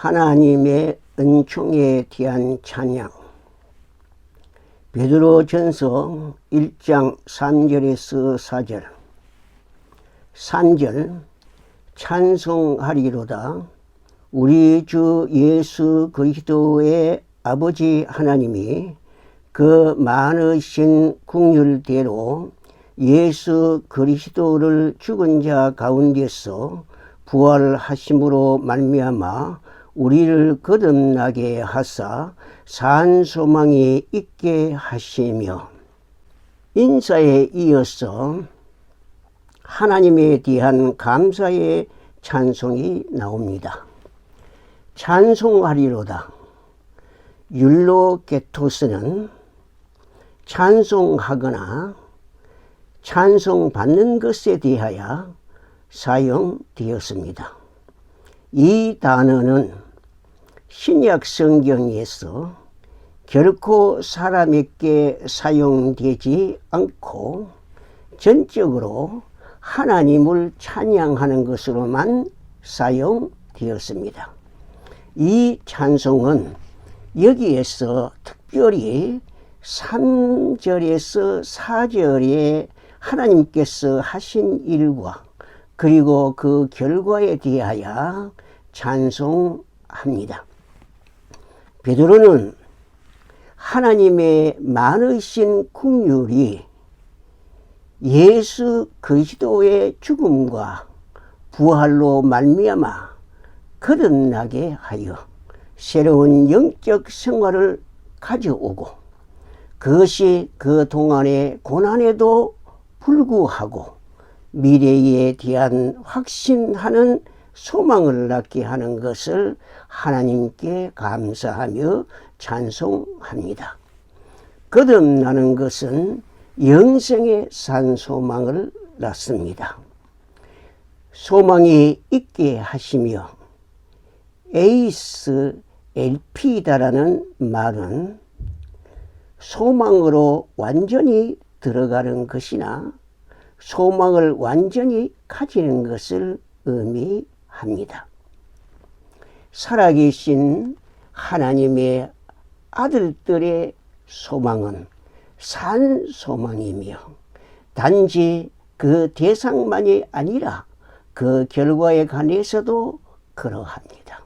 하나님의 은총에 대한 찬양. 베드로 전서 1장 3절에서 4절. 산절 찬송하리로다. 우리 주 예수 그리스도의 아버지 하나님이 그 많으신 국률대로 예수 그리스도를 죽은 자 가운데서 부활하심으로 말미암아 우리를 거듭나게 하사 산 소망이 있게 하시며 인사에 이어서 하나님에 대한 감사의 찬송이 나옵니다. 찬송하리로다. 율로게토스는 찬송하거나 찬송받는 것에 대하여 사용되었습니다. 이 단어는 신약 성경에서 결코 사람에게 사용되지 않고 전적으로 하나님을 찬양하는 것으로만 사용되었습니다. 이 찬송은 여기에서 특별히 3절에서 4절에 하나님께서 하신 일과 그리고 그 결과에 대하여 찬송합니다. 베드로는 하나님의 많으신 국률이 예수 그리스도의 죽음과 부활로 말미암아 거듭나게 하여 새로운 영적 생활을 가져오고 그것이 그 동안의 고난에도 불구하고 미래에 대한 확신하는 소망을 낳게 하는 것을 하나님께 감사하며 찬송합니다. 거듭나는 것은 영생의 산 소망을 낳습니다. 소망이 있게 하시며 에이스 엘피다라는 말은 소망으로 완전히 들어가는 것이나 소망을 완전히 가지는 것을 의미합니다. 살아계신 하나님의 아들들의 소망은 산 소망이며 단지 그 대상만이 아니라 그 결과에 관해서도 그러합니다.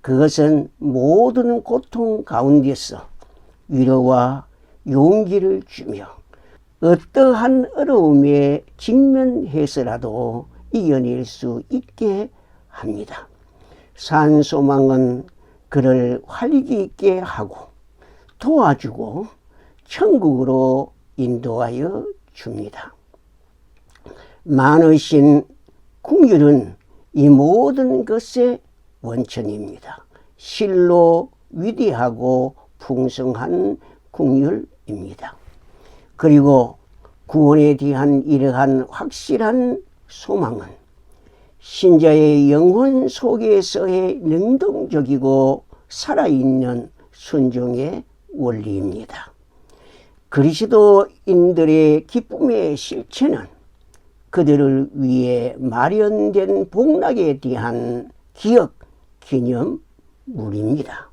그것은 모든 고통 가운데서 위로와 용기를 주며 어떠한 어려움에 직면해서라도 이겨낼 수 있게 합니다. 산 소망은 그를 활기 있게 하고 도와주고 천국으로 인도하여 줍니다. 많으신 국률은 이 모든 것의 원천입니다. 실로 위대하고 풍성한 국률입니다. 그리고 구원에 대한 이러한 확실한 소망은 신자의 영혼 속에서의 능동적이고 살아있는 순종의 원리입니다. 그리스도인들의 기쁨의 실체는 그들을 위해 마련된 복락에 대한 기억, 기념물입니다.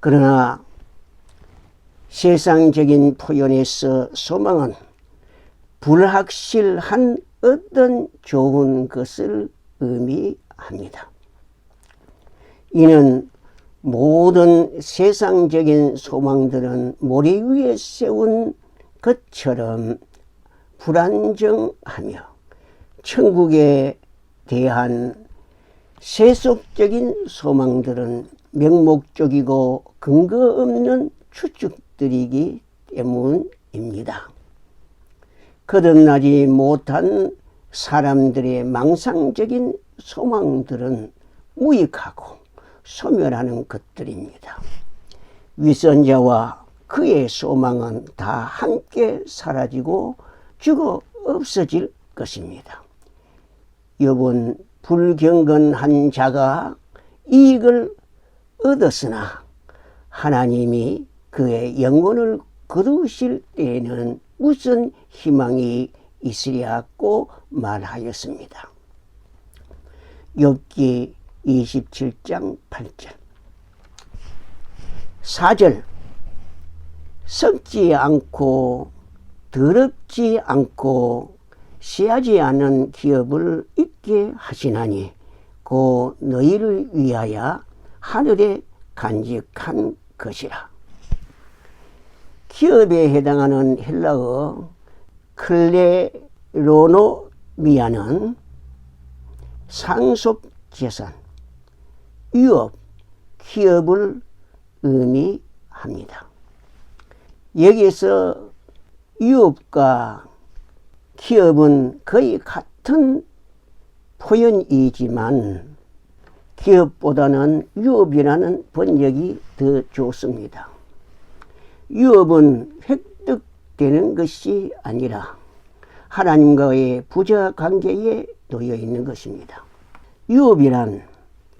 그러나 세상적인 표현에서 소망은 불확실한 어떤 좋은 것을 의미합니다. 이는 모든 세상적인 소망들은 모래 위에 세운 것처럼 불안정하며 천국에 대한 세속적인 소망들은 명목적이고 근거 없는 추측 들이기 때문입니다. 거듭나지 못한 사람들의 망상적인 소망들은 무익하고 소멸하는 것들입니다. 위선자와 그의 소망은 다 함께 사라지고 죽어 없어질 것입니다. 여본 불경건한 자가 이익을 얻었으나 하나님이 그의 영혼을 거두실 때에는 무슨 희망이 있으랴고 말하였습니다. 욥기 27장 8절 4절 썩지 않고 더럽지 않고 씨하지 않은 기업을 있게 하시나니 고 너희를 위하여 하늘에 간직한 것이라. 기업에 해당하는 헬라어 클레로노미아는 상속 재산, 유업, 기업을 의미합니다. 여기서 유업과 기업은 거의 같은 표현이지만 기업보다는 유업이라는 번역이 더 좋습니다. 유업은 획득되는 것이 아니라 하나님과의 부자 관계에 놓여 있는 것입니다. 유업이란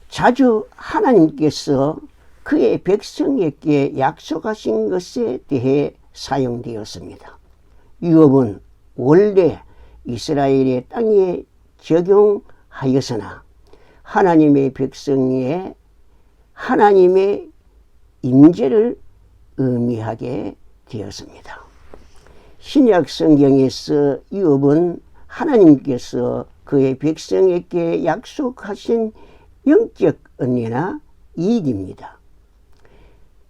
자주 하나님께서 그의 백성에게 약속하신 것에 대해 사용되었습니다. 유업은 원래 이스라엘의 땅에 적용하였으나 하나님의 백성의 하나님의 임재를 의미하게 되었습니다. 신약 성경에서 유업은 하나님께서 그의 백성에게 약속하신 영적 은혜나 이익입니다.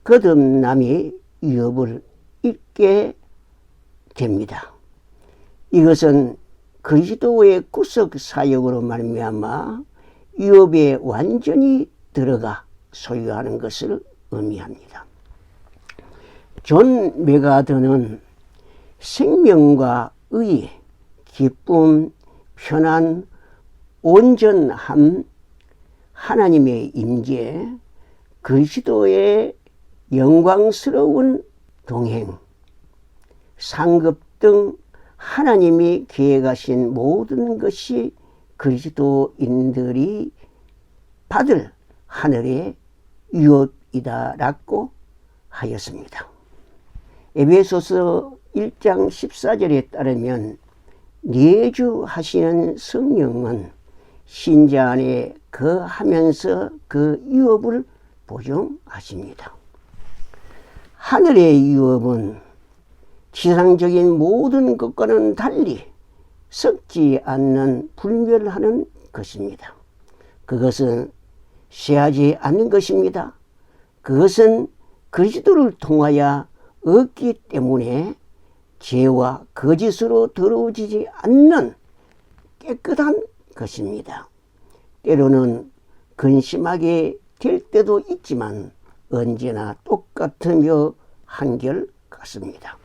거듭남이 유업을 잊게 됩니다. 이것은 그리스도의 구속 사역으로 말미암아 유업에 완전히 들어가 소유하는 것을 의미합니다. 존 메가드는 생명과 의, 기쁨, 편안, 온전함, 하나님의 임재, 그리스도의 영광스러운 동행, 상급 등 하나님이 계획하신 모든 것이 그리스도인들이 받을 하늘의 유업이다라고 하였습니다. 에베소서 1장 14절에 따르면 내주 하시는 성령은 신자 안에 거하면서 그 유업을 보증하십니다. 하늘의 유업은 지상적인 모든 것과는 달리 썩지 않는 불멸하는 것입니다. 그것은 쇠하지 않는 것입니다. 그것은 그리스도를 통하여 얻기 때문에 죄와 거짓으로 더러워지지 않는 깨끗한 것입니다. 때로는 근심하게 될 때도 있지만 언제나 똑같으며 한결 같습니다.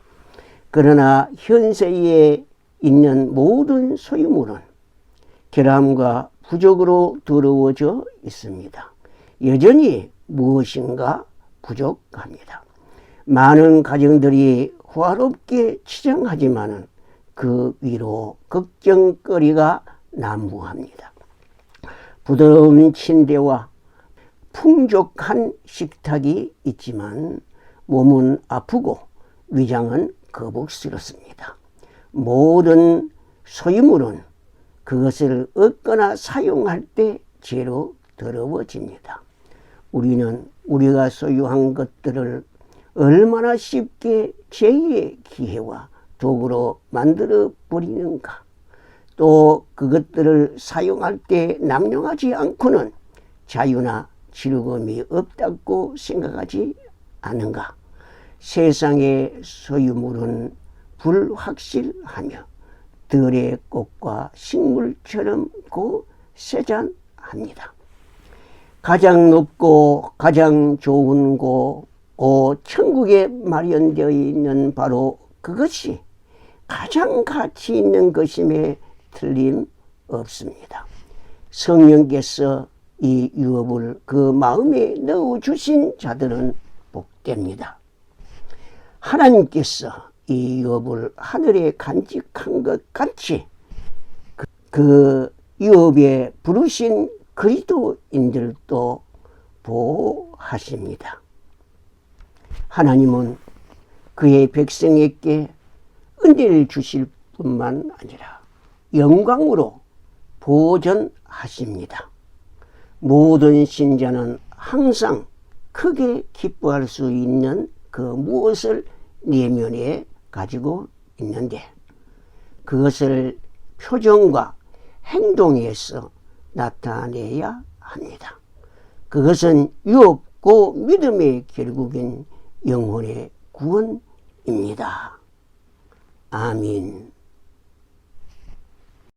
그러나 현세에 있는 모든 소유물은 결함과 부족으로 더러워져 있습니다. 여전히 무엇인가 부족합니다. 많은 가정들이 호화롭게 치장하지만 그 위로 걱정거리가 난무합니다. 부드러운 침대와 풍족한 식탁이 있지만 몸은 아프고 위장은 거북스럽습니다. 모든 소유물은 그것을 얻거나 사용할 때 죄로 더러워집니다. 우리는 우리가 소유한 것들을 얼마나 쉽게 죄의 기회와 도구로 만들어 버리는가. 또 그것들을 사용할 때 남용하지 않고는 자유나 즐거움이 없다고 생각하지 않은가. 세상의 소유물은 불확실하며 들의 꽃과 식물처럼 고 세잔합니다. 가장 높고 가장 좋은 곳, 오, 천국에 마련되어 있는 바로 그것이 가장 가치 있는 것임에 틀림 없습니다. 성령께서 이 유업을 그 마음에 넣어 주신 자들은 복됩니다. 하나님께서 이 유업을 하늘에 간직한 것 같이 그, 그 유업에 부르신 그리스도인들도 보호하십니다. 하나님은 그의 백성에게 은혜를 주실 뿐만 아니라 영광으로 보존하십니다. 모든 신자는 항상 크게 기뻐할 수 있는 그 무엇을 내면에 가지고 있는데 그것을 표정과 행동에서 나타내야 합니다. 그것은 유업고 믿음의 결국인 영혼의 구원입니다. 아민.